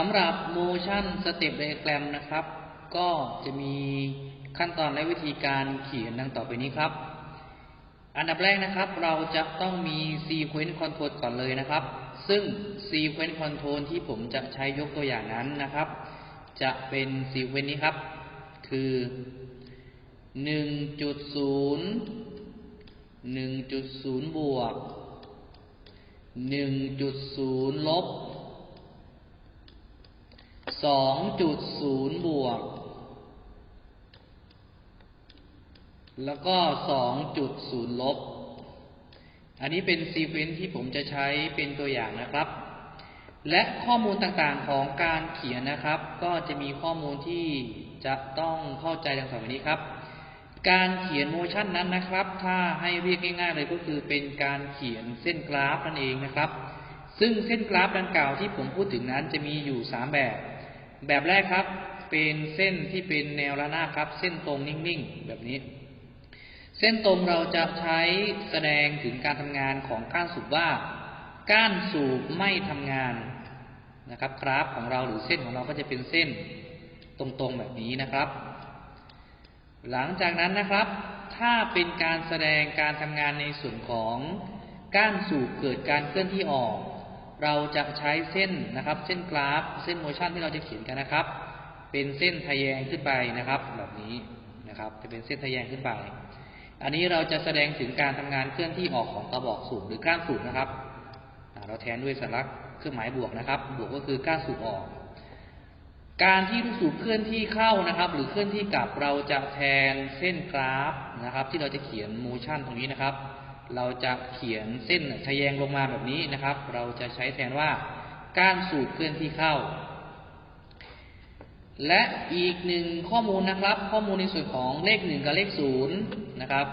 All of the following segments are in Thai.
สำหรับ motion step diagram นะครับ ก็จะมีขั้นตอนและวิธีการเขียนดังต่อไปนี้ครับ อันดับแรกนะครับ เราจะต้องมี sequence control ก่อนเลยนะครับ ซึ่ง sequence control ที่ผมจะใช้ยกตัวอย่างนั้นนะครับ จะเป็น sequence นี้ครับ คือ 1.0 1.0 บวก 1.0 ลบ 2.0บวก แล้วก็2.0ลบ อันนี้เป็นซีเควนซ์ที่ผมจะใช้เป็นตัวอย่างนะครับ และข้อมูลต่างๆของการเขียนนะครับ ก็จะมีข้อมูลที่จะต้องเข้าใจดังต่อไปนี้ครับ การเขียนโมชันนั้นนะครับ ถ้าให้เรียกง่ายๆเลยก็คือเป็นการเขียนเส้นกราฟนั่นเองนะครับซึ่งเส้นกราฟดังกล่าวที่ผมพูดถึงนั้นจะมีอยู่ 3 แบบ แบบแรกครับ เป็นเส้นที่เป็นแนวระนาบครับ เส้นตรงนิ่งๆแบบนี้ เส้นตรงเราจะใช้แสดงถึงการทำงานของก้านสูบว่าก้านสูบไม่ทำงานนะครับกราฟของเราหรือเส้นของเราก็จะเป็นเส้นตรงๆแบบนี้นะครับ หลังจากนั้นนะครับ ถ้าเป็นการแสดงการทำงานในส่วนของก้านสูบเกิดการเคลื่อนที่ออก เราจะใช้เส้นนะครับ เส้นกราฟ เส้นโมชันที่เราจะเขียนกันนะครับ เป็นเส้นทะแยงขึ้นไปนะครับ แบบนี้นะครับ จะเป็นเส้นทะแยงขึ้นไป อันนี้เราจะแสดงถึงการทำงานเคลื่อนที่ออกของกระบอกสูบหรือก้านสูบนะครับ เราแทนด้วยสัญลักษณ์เครื่องหมายบวกนะครับ บวกก็คือก้านสูบออก การที่ลูกสูบเคลื่อนที่เข้านะครับ หรือเคลื่อนที่กลับเราจะแทนเส้นกราฟนะครับ ที่เราจะเขียนโมชันตรงนี้นะครับ เราจะเขียนเส้นทะแยงลงมาแบบนี้นะครับ เราจะใช้แทนว่าก้านสูบเคลื่อนที่เข้า และอีกหนึ่งข้อมูลนะครับ ข้อมูลในส่วนของเลขหนึ่งกับเลขศูนย์นะครับ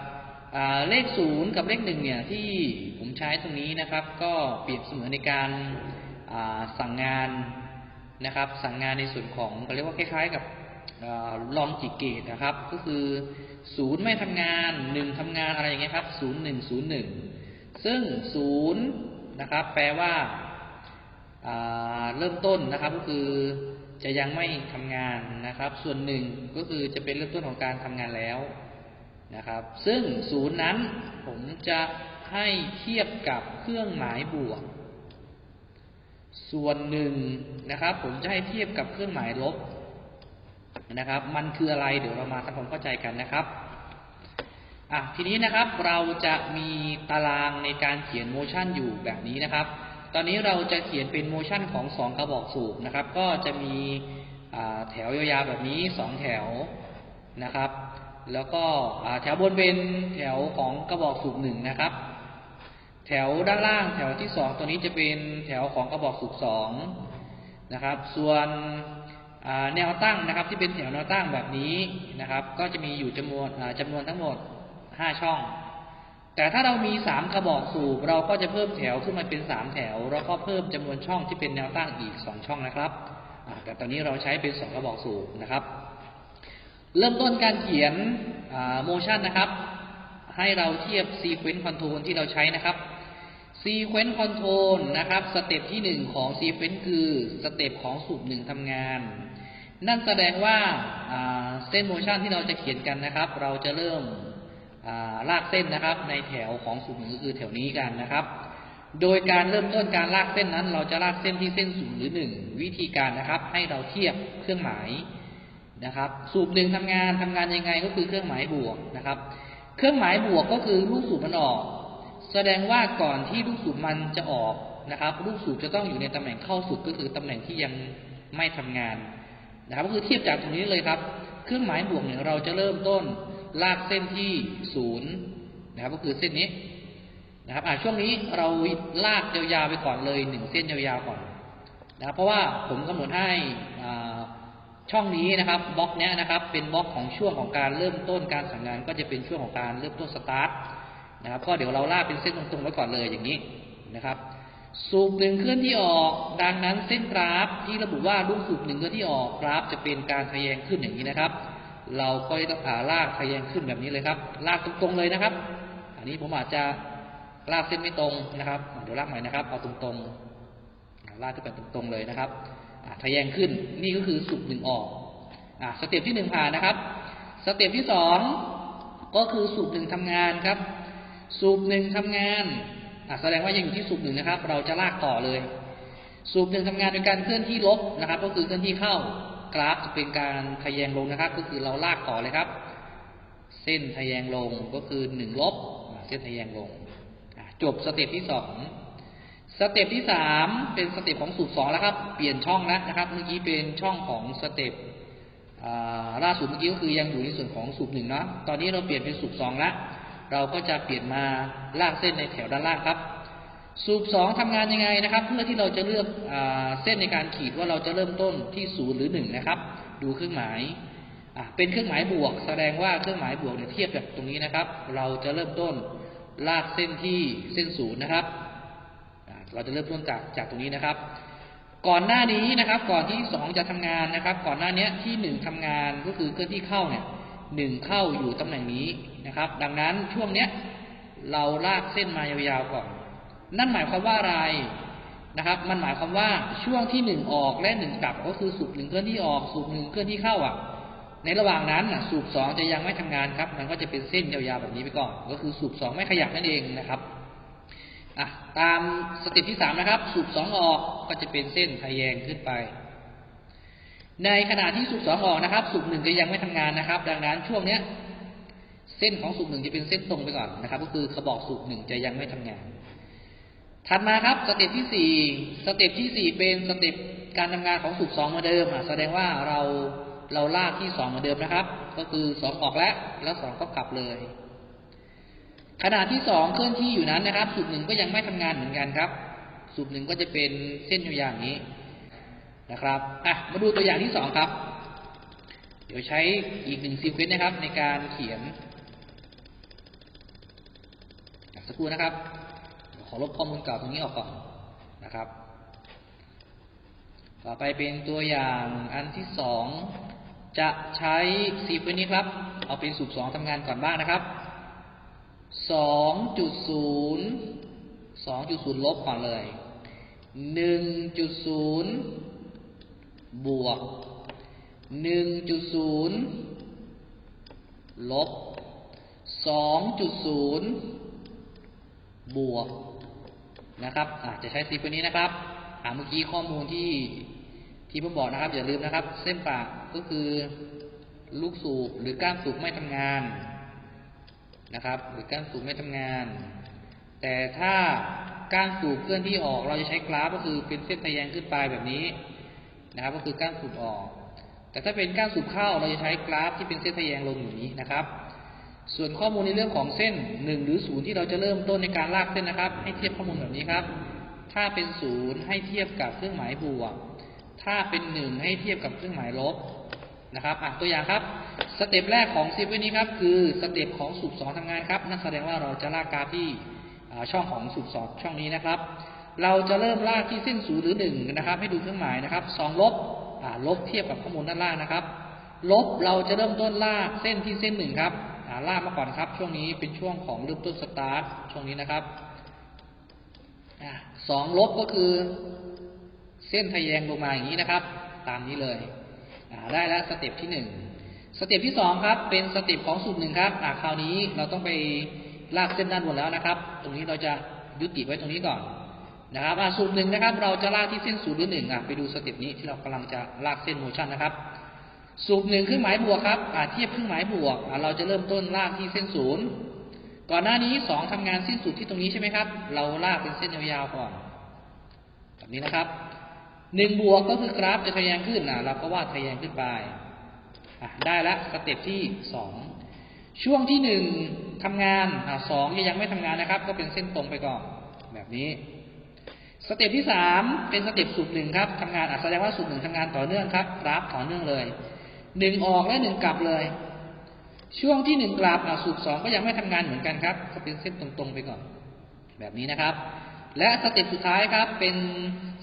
เลขศูนย์กับเลขหนึ่งเนี่ยที่ผมใช้ตรงนี้นะครับ ก็เปรียบเสมือนในการสั่งงานนะครับ สั่งงานในส่วนของเขาเรียกว่าคล้าย ๆ กับ ลองจิเกตนะครับ ก็คือศูนย์ไม่ทำงานหนึ่งทำงานอะไรอย่างเงี้ยครับศูนย์หนึ่งศูนย์หนึ่งซึ่งศูนย์นะครับ แปลว่าเริ่มต้นนะครับ ก็คือจะยังไม่ทำงานนะครับ ส่วนหนึ่งก็คือจะเป็นเริ่มต้นของการทำงานแล้วนะครับ ซึ่งศูนย์นั้นผมจะให้เทียบกับเครื่องหมายบวก ส่วนหนึ่งนะครับ ผมจะให้เทียบกับเครื่องหมายลบ นะครับ มันคืออะไรเดี๋ยวเรามาทำความเข้าใจกันนะครับอะทีนี้นะครับเราจะมีตารางในการเขียนโมชันอยู่แบบนี้นะครับ ตอนนี้เราจะเขียนเป็นโมชันของสองกระบอกสูบนะครับ ก็จะมีแถวยาวๆแบบนี้สองแถวนะครับ แล้วก็แถวบนเป็นแถวของกระบอกสูบหนึ่งนะครับ แถวด้านล่างแถวที่สองตัวนี้จะเป็นแถวของกระบอกสูบสองนะครับ ส่วน แนวตั้งนะครับที่เป็นแถวแนวตั้งแบบนี้นะครับ ก็จะมีอยู่จำนวนจำนวนทั้งหมดห้าช่อง แต่ถ้าเรามีสามกระบอกสูบเราก็จะเพิ่มแถวขึ้นมาเป็นสามแถว แล้วก็เพิ่มจำนวนช่องที่เป็นแนวตั้งอีกสองช่องนะครับแต่ตอนนี้เราใช้เป็นสองกระบอกสูบนะครับ เริ่มต้นการเขียนโมชั่นนะครับ ให้เราเทียบซีเควนต์คอนโทรลที่เราใช้นะครับ ซีเควนต์คอนโทรลนะครับสเต็ปที่หนึ่งของซีเควนต์คือสเต็ปของสูบหนึ่งทำงาน นั่นแสดงว่าเส้นโมชั่นที่เราจะเขียนกันนะครับ เราจะเริ่มลากเส้นนะครับในแถวของสูงก็คือแถวนี้กันนะครับ โดยการเริ่มต้นการลากเส้นนั้น เราจะลากเส้นที่เส้นศูนย์หรือหนึ่งวิธีการนะครับ ให้เราเทียบเครื่องหมายนะครับ สูบหนึ่งทำงานทำงานยังไงก็คือเครื่องหมายบวกนะครับ เครื่องหมายบวกก็คือลูกสูบมันออก แสดงว่าก่อนที่ลูกสูบมันจะออกนะครับ ลูกสูบจะต้องอยู่ในตำแหน่งเข้าสุดก็คือตำแหน่งที่ยังไม่ทำงานนะครับ ก็คือเทียบจากตรงนี้เลยครับ เครื่องหมายบวกเนี่ยเราจะเริ่มต้นลากเส้นที่ศูนย์นะครับ ก็คือเส้นนี้นะครับอ่าช่วงนี้เราลากยาวๆไปก่อนเลยหนึ่งเส้นยาวๆก่อนนะเพราะว่าผมกำหนดให้ช่องนี้นะครับบล็อกนี้นะครับ เป็นบล็อกของช่วงของการเริ่มต้นการสั่งงานก็จะเป็นช่วงของการเริ่มต้นสตาร์ท นะครับก็เดี๋ยวเราลากเป็นเส้นตรงๆไว้ก่อนเลยอย่างนี้นะครับสูบหนึ่งเคลื่อนที่ออก ดังนั้นเส้นกราฟที่ระบุว่าลูกสูบหนึ่งเคลื่อนที่ออกกราฟจะเป็นการทะแยงขึ้นอย่างนี้นะครับ เราก็จะผ่าลากทะแยงขึ้นแบบนี้เลยครับ ลากตรงๆเลยนะครับ อันนี้ผมอาจจะลากเส้นไม่ตรงนะครับ เดี๋ยวลากใหม่นะครับเอาตรงๆลากขึ้นไปตรงๆเลยนะครับทะแยงขึ้นนี่ก็คือสูบหนึ่งออกอะสเต็ปที่หนึ่งผ่านนะครับ สเต็ปที่สองก็คือสูบหนึ่งทำงานครับ สูบหนึ่งทำงานอะแสดงว่ายังอยู่ที่สูบหนึ่งนะครับ เราจะลากต่อเลย สูบหนึ่งทำงานโดยการเคลื่อนที่ลบนะครับ ก็คือเคลื่อนที่เข้ากราฟจะเป็นการทะแยงลงนะครับ ก็คือเราลากต่อเลยครับ เส้นทะแยงลงก็คือหนึ่งลบเส้นทะแยงลงจบสเต็ปที่สองสเต็ปที่สามเป็นสเต็ปของสูบสองแล้วครับ เปลี่ยนช่องแล้วนะครับ เมื่อกี้เป็นช่องของสเต็ปล่าสุดเมื่อกี้ก็คือยังอยู่ในส่วนของสูบหนึ่งเนาะตอนนี้เราเปลี่ยนเป็นสูบสองแล้ว เราก็จะเปลี่ยนมาลากเส้นในแถวด้านล่างครับ สูบสองทำงานยังไงนะครับ เพื่อที่เราจะเลือกอเส้นในการขีดว่าเราจะเริ่มต้นที่ศูนย์หรือหนึ่งนะครับ ดูเครื่องหมายเป็นเครื่องหมายบวก แสดงว่าเครื่องหมายบวกเนี่ยเทียบกับตรงนี้นะครับ เราจะเริ่มต้นลากเส้นที่เส้นศูนย์นะครับเราจะเริ่มต้นจากจากตรงนี้นะครับ ก่อนหน้านี้นะครับ ก่อนที่สองจะทำงานนะครับ ก่อนหน้าเนี้ยที่หนึ่งทำงานก็คือเคลื่อนที่เข้าเนี่ย หนึ่งเข้าอยู่ตำแหน่งนี้นะครับ ดังนั้นช่วงเนี้ยเราลากเส้นมายาวๆก่อน นั่นหมายความว่าอะไรนะครับ มันหมายความว่าช่วงที่หนึ่งออกและหนึ่งกลับก็คือสูบหนึ่งเคลื่อนที่ออก สูบหนึ่งเคลื่อนที่เข้าอะ ในระหว่างนั้นน่ะสูบสองจะยังไม่ทำงานครับ มันก็จะเป็นเส้นยาวๆแบบนี้ไปก่อน ก็คือสูบสองไม่ขยับนั่นเองนะครับอะตามสเต็ปที่สามนะครับ สูบสองออกก็จะเป็นเส้นทะแยงขึ้นไป ในขณะที่สูบสองออกนะครับสูบหนึ่งจะยังไม่ทำงานนะครับ ดังนั้นช่วงเนี้ย เส้นของสูบหนึ่งจะเป็นเส้นตรงไปก่อนนะครับ ก็คือกระบอกสูบหนึ่งจะยังไม่ทำงาน ถัดมาครับสเต็ปที่สี่สเต็ปที่สี่เป็นสเต็ปการทำงานของสูบสองมือนเดิมอะแสดงว่าเราเราลากที่สองมือนเดิมนะครับ ก็คือสองออกแล้วแล้วสองก็กลับเลยขณะที่สองเคลื่อนที่อยู่นั้นนะครับสูบหนึ่งก็ยังไม่ทำงานเหมือนกันครับสูบหนึ่งก็จะเป็นเส้นอยู่อย่างนี้ นะครับอะมาดูตัวอย่างที่สองครับ เดี๋ยวใช้อีกหนึ่งซีเควนต์นะครับ ในการเขียนสักครู่นะครับ ขอลบข้อมูลเก่าตรงนี้ออกก่อนนะครับ ต่อไปเป็นตัวอย่างอันที่สองจะใช้ซีเควนต์นี้ครับ เอาเป็นสูบสองทำงานก่อนบ้างนะครับสองจุดศูนย์สองจุดศูนย์ลบก่อนเลยหนึ่งจุดศูนย์ บวกหนึ่งจุดศูนย์ลบสองจุดศูนย์บวกนะครับอาจจะใช้ซีเควนี้นะครับอ่าเมื่อกี้ข้อมูลที่ที่ผมบอกนะครับ อย่าลืมนะครับ เส้นปากก็คือลูกสูบหรือก้านสูบไม่ทำงานนะครับ หรือก้านสูบไม่ทำงาน แต่ถ้าก้านสูบเคลื่อนที่ออกเราจะใช้กราฟก็คือเป็นเส้นทะแยงขึ้นไปแบบนี้ นะครับ ก็คือก้านสูบออก แต่ถ้าเป็นก้านสูบเข้าเราจะใช้กราฟที่เป็นเส้นทะแยงลงอยู่นี้นะครับ ส่วนข้อมูลในเรื่องของเส้นหนึ่งหรือศูนย์ที่เราจะเริ่มต้นในการลากเส้นนะครับ ให้เทียบข้อมูลแบบนี้ครับ ถ้าเป็นศูนย์ให้เทียบกับเครื่องหมายบวก ถ้าเป็นหนึ่งให้เทียบกับเครื่องหมายลบนะครับอะตัวอย่างครับ สเต็ปแรกของซีเวนต์นี้ครับคือสเต็ปของสูบสองทำงานครับ นั่นแสดงว่าเราจะลากกราฟที่ช่องของสูบสองช่องนี้นะครับ เราจะเริ่มลากที่เส้นศูนย์หรือหนึ่งนะครับ ให้ดูเครื่องหมายนะครับสองลบลบเทียบกับข้อมูลด้านล่างนะครับ ลบเราจะเริ่มต้นลากเส้นที่เส้นหนึ่งครับลากมาก่อนครับ ช่วงนี้เป็นช่วงของเริ่มต้นสตาร์ทช่วงนี้นะครับสองลบก็คือ เส้นทะแยงลงมาอย่างนี้นะครับ ตามนี้เลยได้แล้วสเต็ปที่หนึ่งสเต็ปที่สองครับ เป็นสเต็ปของสูตรหนึ่งครับคราวนี้เราต้องไปลากเส้นด้านบนแล้วนะครับ ตรงนี้เราจะยุติไว้ตรงนี้ก่อน นะครับสูตรหนึ่งนะครับ เราจะลากที่เส้นศูนย์หรือหนึ่งอะไปดูสเต็ปนี้ที่เรากำลังจะลากเส้นโมชั่นนะครับ สูบหนึ่งเครื่องหมายบวกครับอ่าเทียบเครื่องหมายบวกอ่าเราจะเริ่มต้นลากที่เส้นศูนย์ก่อนหน้านี้สองทำงานสิ้นสุดที่ตรงนี้ใช่ไหมครับ เราลากเป็นเส้นยาวๆก่อนแบบนี้นะครับหนึ่งบวกก็คือกราฟจะทะแยงขึ้นอะเราก็วาดทะแยงขึ้นไปได้แล้วสเต็ปที่สองช่วงที่หนึ่งทำงานสองยังไม่ทำงานนะครับ ก็เป็นเส้นตรงไปก่อนแบบนี้ สเต็ปที่สามเป็นสเต็ปสูบหนึ่งครับทำงานอะแสดงว่าสูบหนึ่งทำงานต่อเนื่องครับกราฟต่อเนื่องเลยหนึ่งออกและหนึ่งกลับเลย ช่วงที่หนึ่งกลับอะสูบสองก็ยังไม่ทำงานเหมือนกันครับก็เป็นเส้นตรงๆไปก่อน แบบนี้นะครับ และสเต็ปสุดท้ายครับ เป็น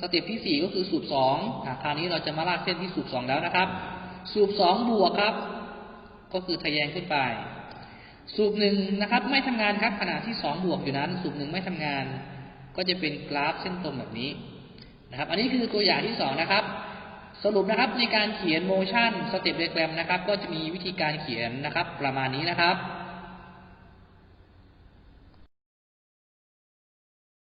สเต็ปที่สี่ก็คือสูบสองอะคราวนี้เราจะมาลากเส้นที่สูบสองแล้วนะครับ สูบสองบวกครับ ก็คือทะแยงขึ้นไป สูบหนึ่งนะครับ ไม่ทำงานครับขณะที่สองบวกอยู่นั้น สูบหนึ่งไม่ทำงาน ก็จะเป็นกราฟเส้นตรงแบบนี้นะครับ อันนี้คือตัวอย่างที่สองนะครับ สรุปนะครับในการเขียน motion step diagram นะครับ ก็จะมีวิธีการเขียนนะครับ ประมาณนี้นะครับ